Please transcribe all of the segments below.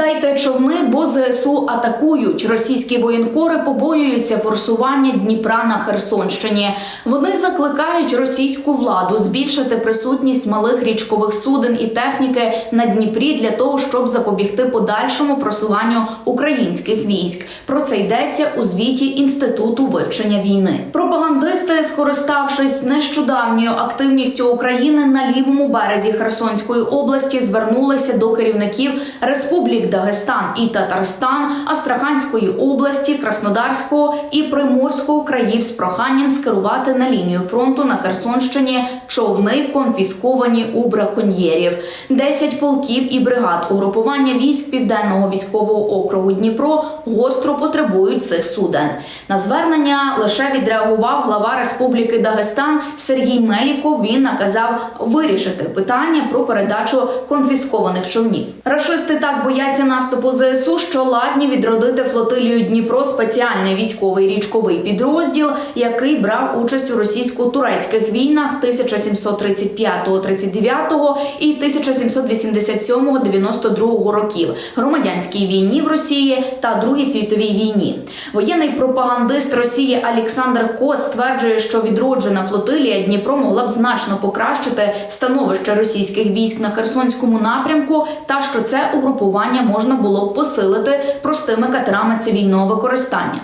Дайте човни, бо ЗСУ атакують. Російські воєнкори побоюються форсування Дніпра на Херсонщині. Вони закликають російську владу збільшити присутність малих річкових суден і техніки на Дніпрі для того, щоб запобігти подальшому просуванню українських військ. Про це йдеться у звіті Інституту вивчення війни. Пропагандисти, скориставшись нещодавньою активністю України на лівому березі Херсонської області, звернулися до керівників республік Дагестан і Татарстан, Астраханської області, Краснодарського і Приморського країв з проханням скерувати на лінію фронту на Херсонщині човни, конфісковані у браконьєрів. Десять полків і бригад угрупування військ Південного військового округу Дніпро гостро потребують цих суден. На звернення лише відреагував глава Республіки Дагестан Сергій Меліков. Він наказав вирішити питання про передачу конфіскованих човнів. Рашисти так бояться наступу ЗСУ, що ладні відродити флотилію Дніпро спеціальний військовий річковий підрозділ, який брав участь у російсько-турецьких війнах 1735-39 і 1787-92 років, громадянській війні в Росії та Другій світовій війні. Воєнний пропагандист Росії Олександр Кот стверджує, що відроджена флотилія Дніпро могла б значно покращити становище російських військ на Херсонському напрямку, та що це угрупування можна було б посилити простими катерами цивільного використання.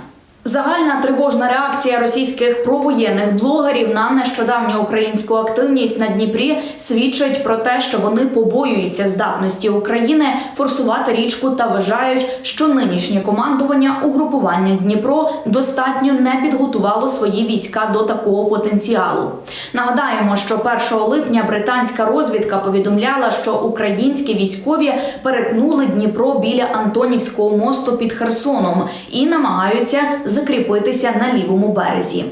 Загальна тривожна реакція російських провоєнних блогерів на нещодавню українську активність на Дніпрі свідчить про те, що вони побоюються здатності України форсувати річку та вважають, що нинішнє командування угрупування Дніпро достатньо не підготувало свої війська до такого потенціалу. Нагадаємо, що 1 липня британська розвідка повідомляла, що українські військові перетнули Дніпро біля Антонівського мосту під Херсоном і намагаються закріпитися на лівому березі.